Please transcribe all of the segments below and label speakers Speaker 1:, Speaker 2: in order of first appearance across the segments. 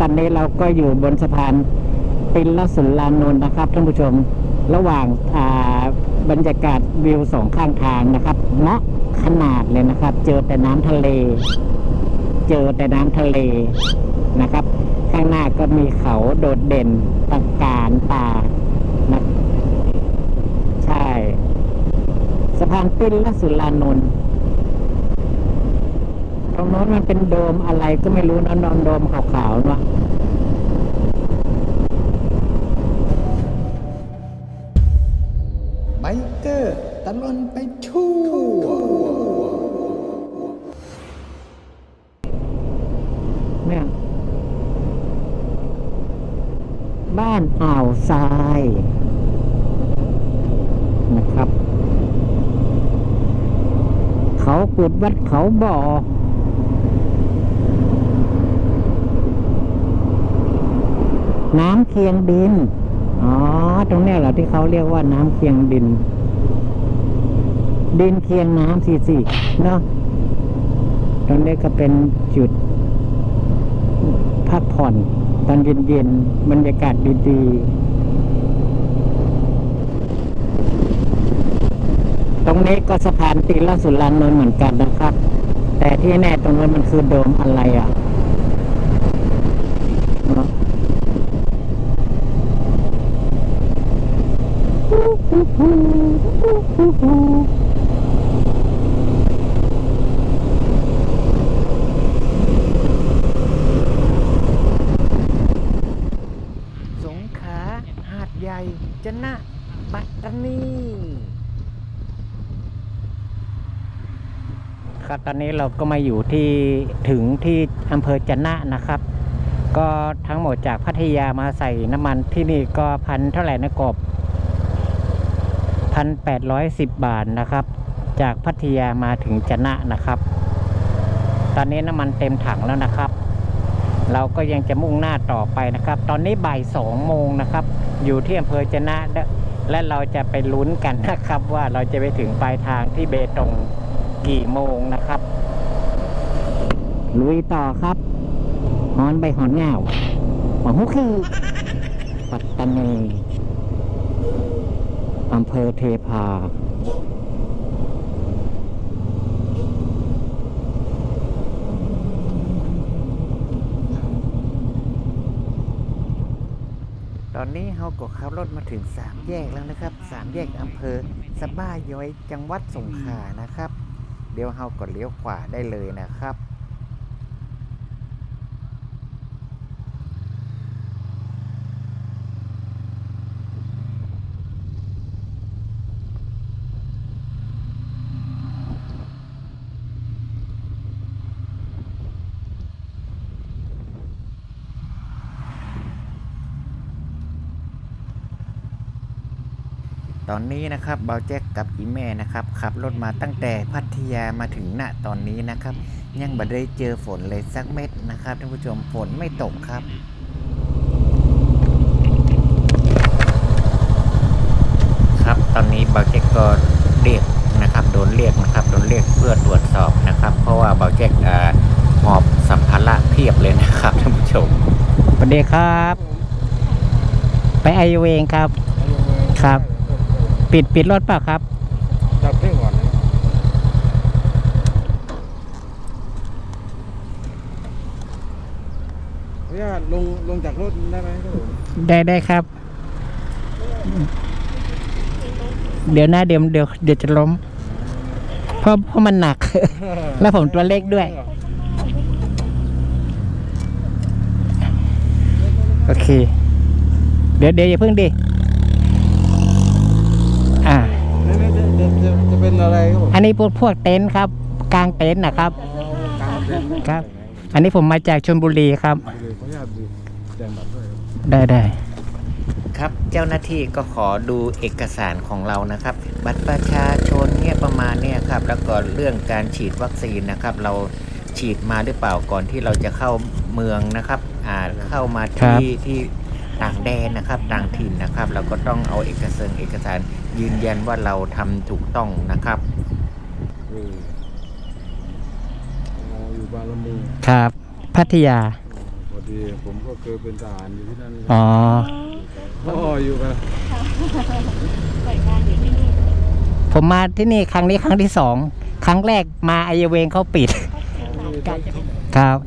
Speaker 1: ตอนนี้เราก็อยู่บนสะพานปินละสุลานนท์นะครับท่านผู้ชมระหว่างาบรรยากาศวิวสองข้างทางนะครับเนาะขนาดเลยนะครับ เจอแต่น้ำทะเล เจอแต่น้ำทะเลนะครับ ข้างหน้าก็มีเขาโดดเด่นตะการป่านะใช่ สะพานปิ้นและสุรานนท์ รงโน้นมันเป็นโดมอะไรก็ไม่รู้นะนอนโดมขาวๆเนาะ
Speaker 2: ไบเกอร์ตะลอนไปทั่ว
Speaker 1: เนี่ยบ้านอ่าวทรายนะครับ เขากุดวัดเขาบ่อ น้ำเคียงดิน อ๋อ ตรงนี้เหรอที่เขาเรียกว่าน้ำเคียงดิน ดินเคียงน้ำสิสิเนาะ ตรงนี้ก็เป็นจุด พักผ่อน ตอนเย็นๆ บรรยากาศดีๆ ตรงนี้ก็สะพานตีลสุรานนท์เหมือนกันนะครับ แต่ที่แน่ตรงนั้นมันคือโดมอะไรอะนอะ
Speaker 2: สงขลาหาดใหญ่จะนะปัตตานี
Speaker 1: ครับตอ นี้เราก็มาอยู่ที่ถึงที่อำเภอจนะนะครับ ก็ทั้งหมดจากพัทยามาใส่น้ำมันที่นี่ก็พันเท่าไหร่นะกบพันแปดร้อยสิบบาทนะครับ จากพัทยามาถึงจนะนะครับ ตอนนี้น้ำมันเต็มถังแล้วนะครับ เราก็ยังจะมุ่งหน้าต่อไปนะครับ ตอนนี้บ่ายสองโมงนะครับ อยู่ที่อำเภอจนะและเราจะไปลุ้นกันนะครับว่าเราจะไปถึงปลายทางที่เบตงกี่โมงนะครับ ลุยต่อครับหอนใบหอนเงาหอนหุคือปัตตานีอำเภอเทพา
Speaker 2: ตอนนี้เราก็ขับรถมาถึงสามแยกแล้วนะครับสามแยกอำเภอสะบ้าย้อยจังหวัดสงขลานะครับ เดี๋ยวเราก็เลี้ยวขวาได้เลยนะครับ ตอนนี้นะครับเบาแจ็คกับอีแม่นะครับขับรถมาตั้งแต่พัทยามาถึงณตอนนี้นะครับ ยังบ่ได้เจอฝนเลยสักเม็ดนะครับท่านผู้ชมฝนไม่ตกครับครับตอนนี้เบาแจ็คก็เรียกนะครับโดนเรียกนะครับโดนเรียกเพื่อตรวจสอบนะครับ เพราะว่าเบาแจ็คอ่าหอบสัมภาระเพียบเลยนะครับท่านผู้ชม
Speaker 1: สวัสดีครับ ไปไอเวงครับครับ ปิดปิดรถเปล่าครับ
Speaker 3: จับเครื่องก่อนนะเนี่ยลงลงจากรถได้ไหมครับผม
Speaker 1: ได้ได้ครับ เดี๋ยวนะเดี๋ยวเดี๋ยวเดี๋ยวจะล้ม เพราะเพราะมันหนัก แล้วผมตัวเล็กด้วย โอเค เดี๋ยวเดี๋ยวอย่าเพิ่งดิ อ่า
Speaker 3: นี่นี่จะจะจะจะเป็น อะไรครับผม
Speaker 1: อันนี้พวกพวกเต็นท์ครับ กลางเต็นท์นะครับ
Speaker 3: กลางเต็นท์
Speaker 1: ครับ อันนี้ผมมาจากชลบุรีครับ
Speaker 3: เลยขออนุญาตดูแจ้งบัตรด้วยครับ
Speaker 1: ได้ได้
Speaker 2: ครับเจ้าหน้าที่ก็ขอดูเอกสารของเรานะครับ บัตรประชาชนเนี่ยประมาณเนี่ยครับแล้วก็เรื่องการฉีดวัคซีนนะครับ เราฉีดมาหรือเปล่าก่อนที่เราจะเข้าเมืองนะครับอ่าเข้ามาที่ที่ ต่างแดนนะครับต่างถิ่นนะครับ เราก็ต้องเอาเอกสารเอกสารยืนยันว่าเราทำถูกต้องนะครับ
Speaker 3: เอออ๋ออยู่บางละมุง
Speaker 1: ครับ พัทยา
Speaker 3: พอดีดีผมก็เคยเป็นทหารอยู่ที่นั่น
Speaker 1: อ๋อ
Speaker 3: พ่ออยู่กัน
Speaker 4: ใส่งานอยู่ที่นี่
Speaker 1: ผมมาที่นี่ครั้งนี้ครั้งที่สองครั้งแรกมาไอเยเวงเขาปิดครับ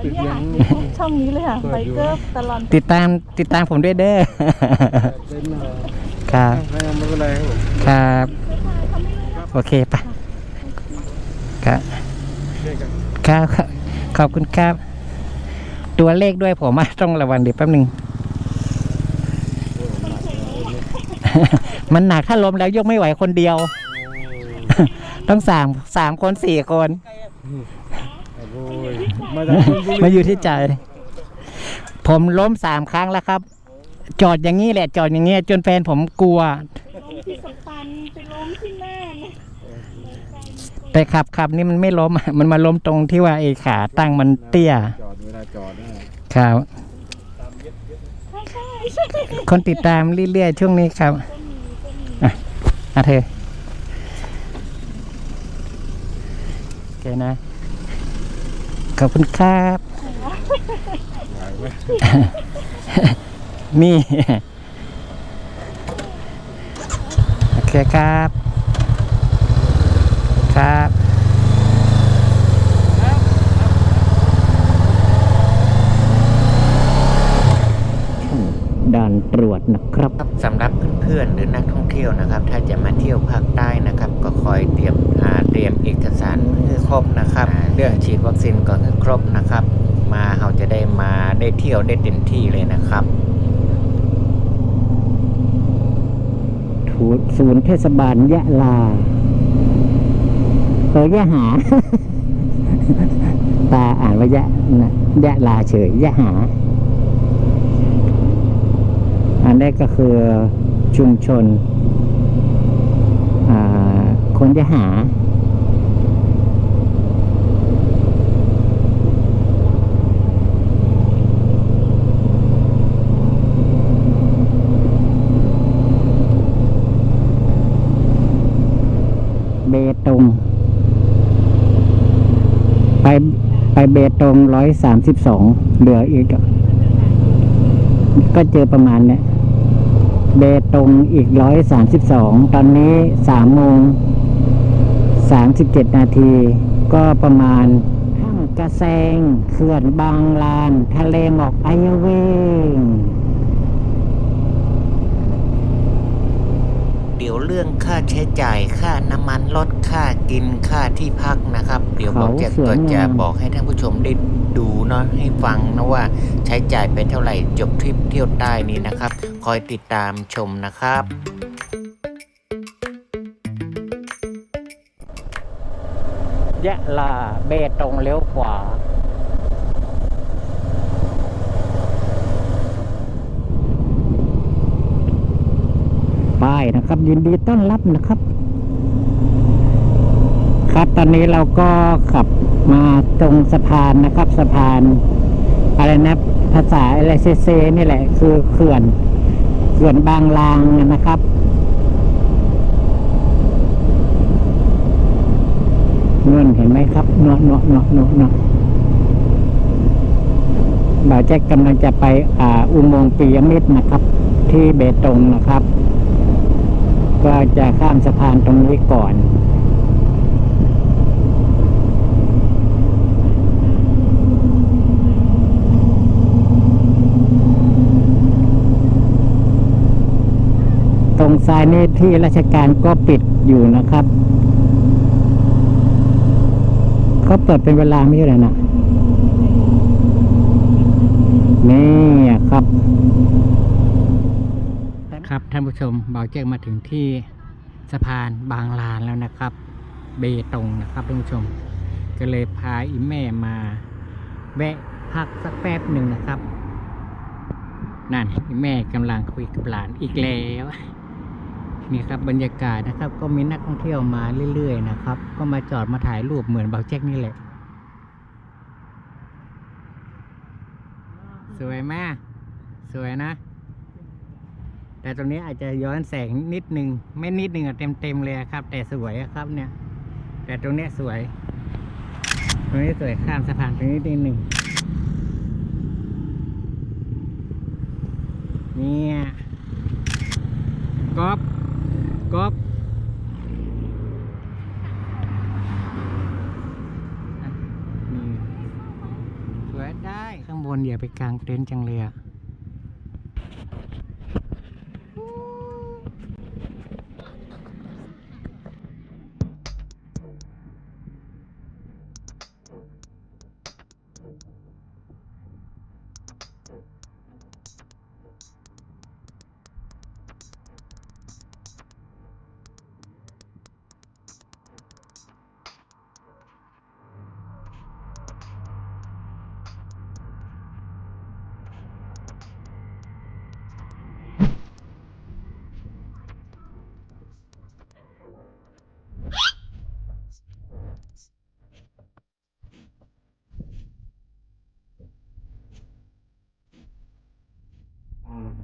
Speaker 3: ตอนนี้เขาปิด
Speaker 4: เนี่
Speaker 3: ยั
Speaker 4: ย
Speaker 3: ง
Speaker 4: ช่องนี้เลยค่ะไบเกอร์ตลอด
Speaker 1: ติดตามติดตามผมด้วยเด้อ
Speaker 3: เป็นเอ่อ
Speaker 1: ครับ
Speaker 3: ไม่ไม่เป็นไรครับผม
Speaker 1: ครับ โอเคปะครับ
Speaker 3: เรียกกัน
Speaker 1: ครับครับขอบคุณครับ ตัวเลขด้วยผมอะต้องระวังเดี๋ยวแป๊บหนึ่งมันหนักถ้าล้มแล้วยกไม่ไหวคนเดียว ต้องสามสามคนสี่คน
Speaker 3: โอ้ ยมาจากชลบุรี
Speaker 1: มาอยู่ที่ใจ ผมล้มสามครั้งแล้วครับ จอดอย่างนี้แหละ จอดอย่างเงี้ยจนแฟนผมกลัว
Speaker 4: ล้มที่สปันไปล้มที่หน้าเนี่ย
Speaker 1: แต่ขับขับนี่มันไม่ล้มอะมันมาล้มตรงที่ว่าไอ้ขาตั้งมันเตี้ย
Speaker 3: จอดเวลาจอดนะครับ
Speaker 4: ใช่ใช่ใช่
Speaker 1: คนติดตามเรื่อยๆช่วงนี้ครับอะอะเธอโอเคนะ ขอบคุณครับ
Speaker 3: มี่
Speaker 1: โอเคครับ ครับด่านตรวจนะครับ
Speaker 2: สำหรับเพื่อนๆหรือนักท่องเที่ยวนะครับ ถ้าจะมาเที่ยวภาคใต้นะครับ ก็คอยเตรียมหาเตรี ยมเอกสารให้ครบนะครับอ่าเรื่องฉีดวัคซีนก่อนให้ครบนะครับ มาเราจะได้มาได้เที่ยวได้เต็มที่เลยนะครับ
Speaker 1: ถูศูนย์เทศบาลยะลาเออยะหา ตาอ่านว่ายะนะยะลาเฉยยะหา อันนี้ก็คือชุมชนอ่าคนยะหา เบ ตง ไปไปเบตงร้อยสามสิบสองเหลืออีก ก็เจอประมาณเนี้ยเบตงอีกร้อยสามสิบสองตอนนี้สามโมงสามสิบเจ็ดนาที ก็ประมาณห้างกระแซงเขื่อนบางลาน ทะเลหมอกไอเวง
Speaker 2: เดี๋ยวเรื่องค่าใช้จ่ายค่าน้ำมันรถค่ากินค่าที่พักนะครับ เดี๋ยวบอกจะ
Speaker 1: เขาสวย
Speaker 2: ก็จะบอกให้ท่านผู้ชมได้ดูเนาะให้ฟังนะว่าใช้จ่ายไปเท่าไหร่จบทริปเที่ยวใต้นี้นะครับ คอยติดตามชมนะครับ
Speaker 1: ยะลาเบตงเลี้ยวขวา ป้นะครับ ยินดีต้อนรับนะครับ ครับตอนนี้เราก็ขับมาตรงสะพานนะครับ สะพานอะไรนะภาษาอะไรเซเซนี่แหละ คือเขื่อนเขื่อนบางลางนะครับเงินเห็นไหมครับเนาะเนาะเนาะเนาะเนาะบ่าวแจ็คกำลังจะไปอ่าอุโมงค์ปียมิตรนะครับ ที่เบตงนะครับ ก็จะข้ามสะพานตรงนี้ก่อนตรงซ้ายนี่ที่ราชการก็ปิดอยู่นะครับ เขาเปิดเป็นเวลาไม่ใช่หรอนะนี่ครับ ผู้ชมเบาแจ้งมาถึงที่สะพานบางลานแล้วนะครับ เบตงนะครับท่านผู้ชม ก็เลยพาอีแม่มาแวะพักสักแป๊บหนึ่งนะครับ นั่นอีแม่กำลังคุยกับหลานอีกแล้วนี่ครับบรรยากาศนะครับ ก็มีนักท่องเที่ยวมาเรื่อยๆนะครับ ก็มาจอดมาถ่ายรูปเหมือนเบาแจ็คนี่แหละ สวยมาก สวยนะ แต่ตรงนี้อาจจะย้อนแสงนิดนึง ไม่นิดนึงอะเต็มๆเลยครับ แต่สวยครับเนี่ย แต่ตรงนี้สวย ตรงนี้สวยข้ามสะพานตรงนี้นิดนึงเนี่ยก๊อบก๊อบนี่สวยได้ข้างบนอย่าไปกลางเต็นท์จังเลยอะ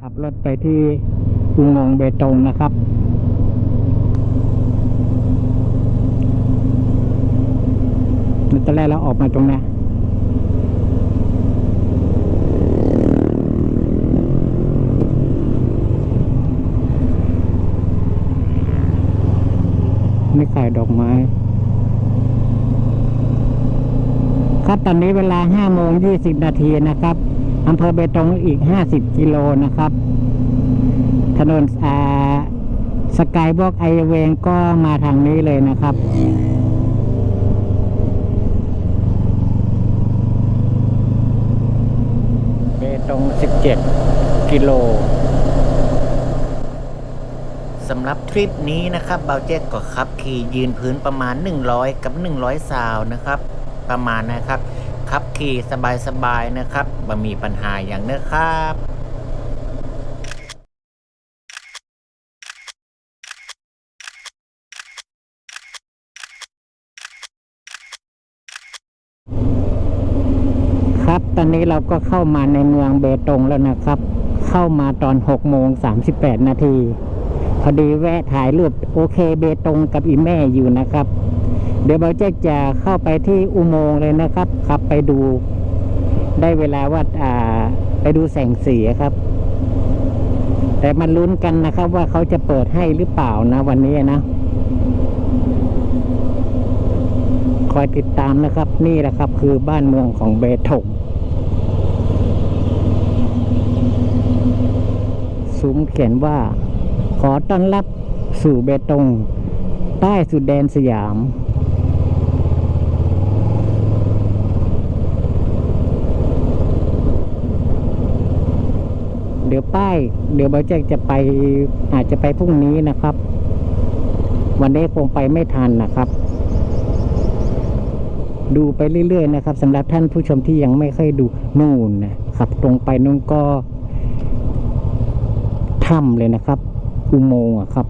Speaker 1: ขับรถไปที่อุโมงค์เบตงนะครับ ตอนแรกเราออกมาตรงนี้ยนี่ขายดอกไม้ ครับตอนนี้เวลา5โมง20 นาทีนะครับ อำเภอเบตงอีก 50 กิโลนะครับ ถนนสกายบอกไอเวงก็มาทางนี้เลยนะครับเบตง 17 กิโล
Speaker 2: สำหรับทริปนี้นะครับเบาเจ็ตก็ขับขี่ยืนพื้นประมาณ 100 กับ 100 ซาวนะครับ ประมาณนะครับ ขับขี่สบายๆนะครับบ่มีปัญหาอย่างนื้ครับ
Speaker 1: ครับตอนนี้เราก็เข้ามาในเมืองเบตงแล้วนะครับ เข้ามาตอน6โมง38 นาที พอดีแวะถ่ายรูปโอเคเบตงกับอีแม่อยู่นะครับ เดี๋ยวเราจะจะเข้าไปที่อุโมงค์เลยนะครับขับไปดู ได้เวลาว่าอ่า ไปดูแสงสีครับ แต่มาลุ้นกันนะครับว่าเขาจะเปิดให้หรือเปล่านะวันนี้นะ คอยติดตามนะครับ นี่แหละครับ คือบ้านเมืองของเบตงซุ้มเขียนว่า ขอต้อนรับสู่เบตงใต้สุดแดนสยาม เดี๋ยวป้าย เดี๋ยวบอแจ็คจะไปอาจจะไปพรุ่งนี้นะครับ วันนี้คงไปไม่ทันนะครับ ดูไปเรื่อย ๆ นะครับสำหรับท่านผู้ชมที่ยังไม่เคยดูนู่นนะขับตรงไปนู่นก็ถ้ำเลยนะครับ อุโมงค์อะครับ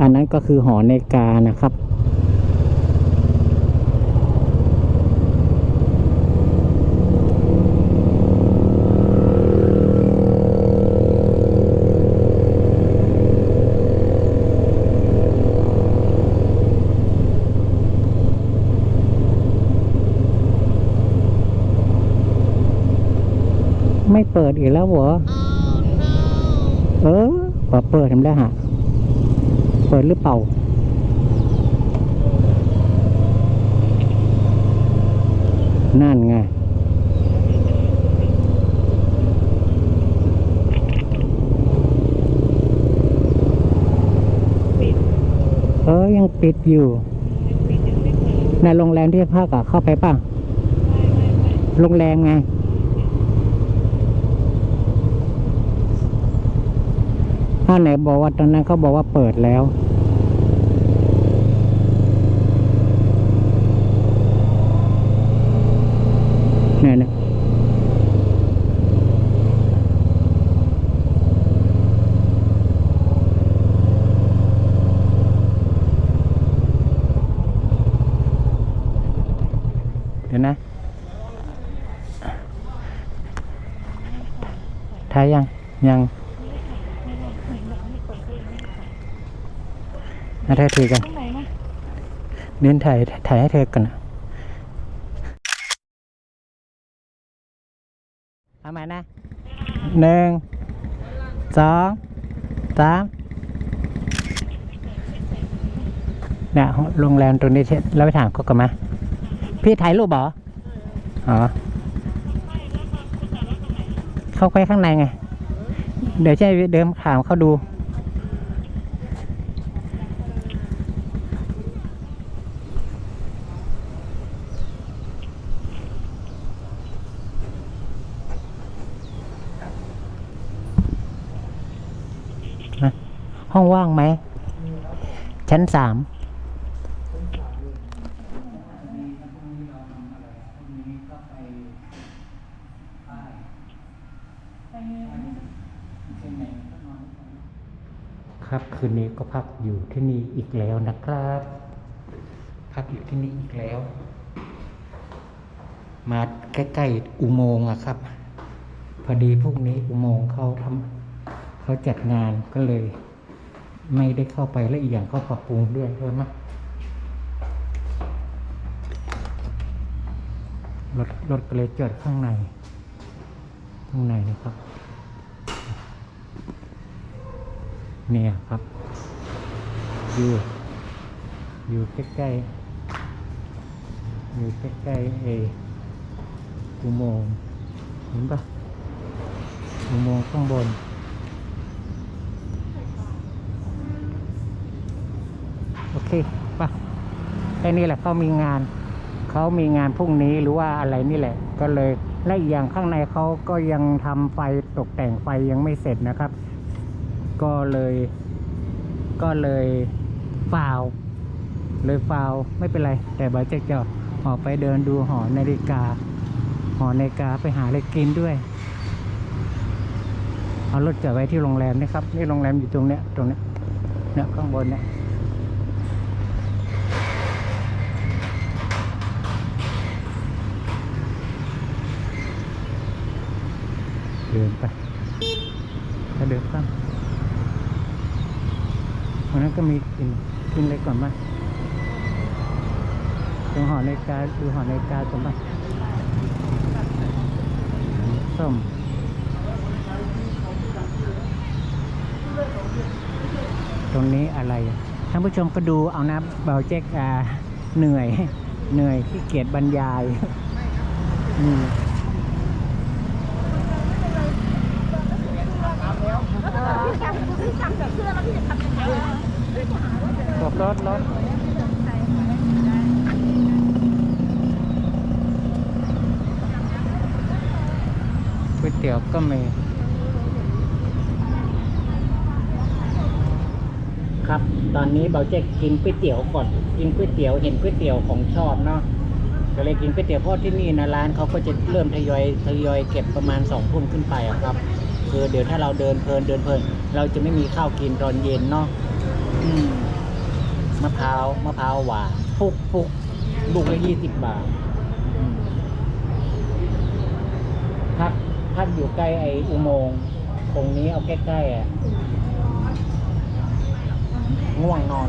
Speaker 1: อันนั้นก็คือหอในกานะครับ ไม่เปิดอีกแล้วเหรอ เออเปิดเปิดทำได้ฮะ เปิดหรือเปล่า นั่นไง
Speaker 4: ปิด
Speaker 1: เออ ยังปิดอยู่
Speaker 4: ปิดยังไม่เปิด
Speaker 1: ในโรงแรมที่พักอะเข้าไปป่ะ
Speaker 4: ไม่ไม่ไม่
Speaker 1: โรงแรมไง ถ้าไหนบอกว่าตอนนั้นเขาบอกว่าเปิดแล้ว เนี่ยนะเดี๋ยวนะถ่ายยัง ยัง มาถ่ายทีกัน
Speaker 4: ตรงไหนนะ
Speaker 1: เดินถ่ายถ่ายให้เธอก่อนเอาใหม่นะหนึ่งสองสามเนี่ยโรงแรมตรงนี้เราไปถามเขากันไหมพี่ถ่ายรูปเหรออ๋อเข้าไปข้างในไง เดี๋ยวใช่เดิมถามเขาดู ห้องว่างไหม ชั้นสามครับคืนนี้ก็พักอยู่ที่นี่อีกแล้วนะครับ พักอยู่ที่นี่อีกแล้ว มาใกล้ๆอุโมงค์อะครับ พอดีพวกนี้อุโมงค์เขาทำเขาจัดงานก็เลย ไม่ได้เข้าไปและอีกอย่างเขาปรับปรุงด้วยใช่ไหมรถรถก็เลยจอดข้างใน ข้างในนะครับ เนี่ยครับ อยู่ อยู่ใกล้ๆอยู่ใกล้ๆเออุโมงค์เห็นปะอุโมงค์ข้างบน โอเคปะแค่นี้แหละเขามีงาน เขามีงานพรุ่งนี้หรือว่าอะไรนี่แหละ ก็เลยและอีกอย่างข้างในเขาก็ยังทำไฟตกแต่งไฟยังไม่เสร็จนะครับ ก็เลย ก็เลยฟาวเลยฟาวไม่เป็นไร แต่บาเจะจะออกไปเดินดูหอนาฬิกา หอนาฬิกาไปหาอะไรกินด้วยเอารถจอดไว้ที่โรงแรมนะครับนี่โรงแรมอยู่ตรงเนี้ยตรงเนี้ยเนี่ยข้างบนเนี่ย ดินไปถ้าเดินข้ามวันนั้นก็มีกินกินอะไรก่อนบ้างตรงหอในาฬิกาดูหอในาฬิกาก่อนบ้างส้มตรงนี้อะไรท่านผู้ชมก็ดูเอานะเบาเจ๊กอ่าเหนื่อย เหนื่อยที่เกียจบรรยายอืม รถรถก๋วยเตี๋ยวก็มีครับ ตอนนี้เบาเจ๊กกินก๋วยเตี๋ยวก่อน กินก๋วยเตี๋ยวเห็นก๋วยเตี๋ยวของชอบเนาะก็เลยกินก๋วยเตี๋ยวเพราะที่นี่นะร้านเขาก็จะเริ่มทยอยทยอยเก็บประมาณสองทุ่มขึ้นไปอะครับ คือเดี๋ยวถ้าเราเดินเพลินเดินเพลิน เราจะไม่มีข้าวกินตอนเย็นเนาะอืม มะพร้าวมะพร้าวหวานฟุกฟุกลูกละยี่สิบบาทอืมพักพักอยู่ใกล้ไอ้อุโมงค์ตรงนี้เอาใกล้ๆอะง่วงนอน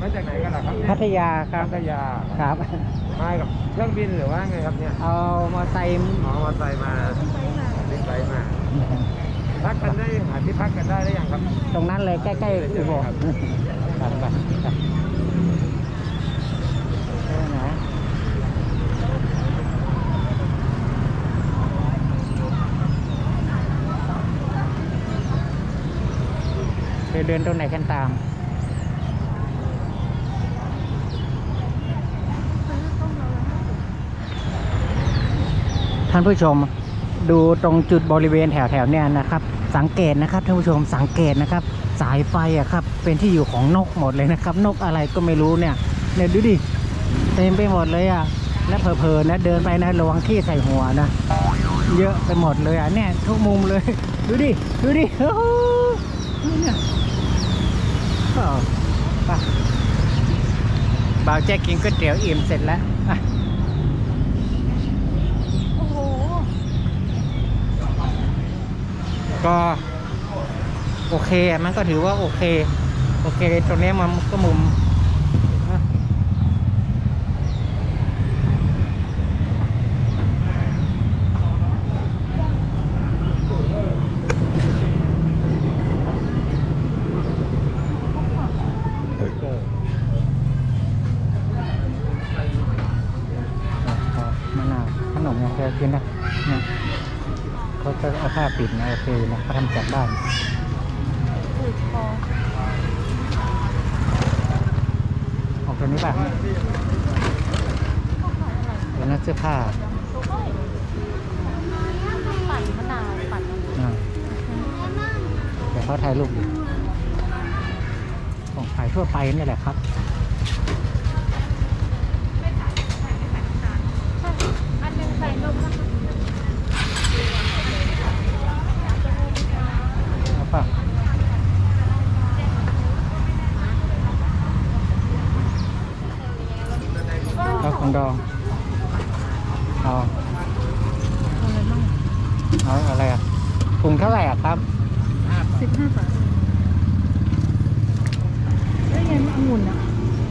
Speaker 3: มาจากไหนกันล่ะครับเนี่ย
Speaker 1: พัทยาครับ
Speaker 3: พัทยา
Speaker 1: ครับ
Speaker 3: มากับเครื่องบินหรือว่าไงครับเนี่ย
Speaker 1: เอามาใส่
Speaker 3: อ๋อมาใส่มาบินไปมา พักกันได้หาที่พักกันได้หรือยังครับ
Speaker 1: ตรงนั้นเลยใกล้ๆอุโมงค์
Speaker 3: ครับ
Speaker 1: ครับไปครับเออนะเดินเดินตรงไหนกันตามานผู้ชมดูตรงจุดบริเวณแถวๆเนี่ยนะครับ สังเกตนะครับท่านผู้ชมสังเกตนะครับ สายไฟอะครับเป็นที่อยู่ของนกหมดเลยนะครับ นกอะไรก็ไม่รู้เนี่ยเนี่ยดูดิเต็มไปหมดเลยอะและเผลอๆนะเดินไปนะระวังขี้ใส่หัวนะเยอะไปหมดเลยอะเนี่ยทุกมุมเลย ดูดิดูดิโอ้เนี่ยอ้าวไปบ่าวแจ๊กกินก๋วยเตี๋ยวอิ่มเสร็จแล้วอะ ก็โอเคอะมันก็ถือว่าโอเค โอเคตรงนี้มันก็มุมอะเอามะนาวขนมยังเคยกินนะ เขาจะเอาผ้าปิดนะโอเคนะเขาทำจากบ้าน
Speaker 4: ถูกคอ
Speaker 1: ออกตัวนี้ป่ะตัวนั้นเสื้อผ้า
Speaker 4: ปั่นมะนาวปั่น
Speaker 1: อ่าแต่เขาถ่ายรูปอยู่ของขายทั่วไปนี่แหละครับ
Speaker 4: อันหนึงใส่นมนะคะ
Speaker 1: เอาป่ะเอาของดองเอา
Speaker 4: อะไรบ้าง
Speaker 1: เอาอะไรอะถุงเท่าไหร่อะครับ
Speaker 4: สิบห้าบาทแล้วยังองุ่นอะ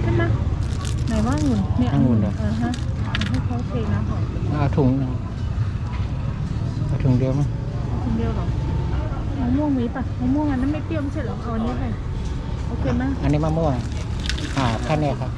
Speaker 4: ใช่ไหมไหนว่าองุ่นเนี่ย
Speaker 1: องุ่นเหรอ
Speaker 4: เออฮะให้เขาเทน้ำหอม
Speaker 1: เอาถุงหนึ่งเอาถุงเดียวมั้ย
Speaker 4: คนเดียวเหรอมะม่วงมีป่ะมะม่วงอันนั้นไม่เปรี้ยวไม่ใช่เหรอเอาอันนี้ไปโอเคไหม
Speaker 1: อันนี้มะม่วงอ่าแค่นี้ครับ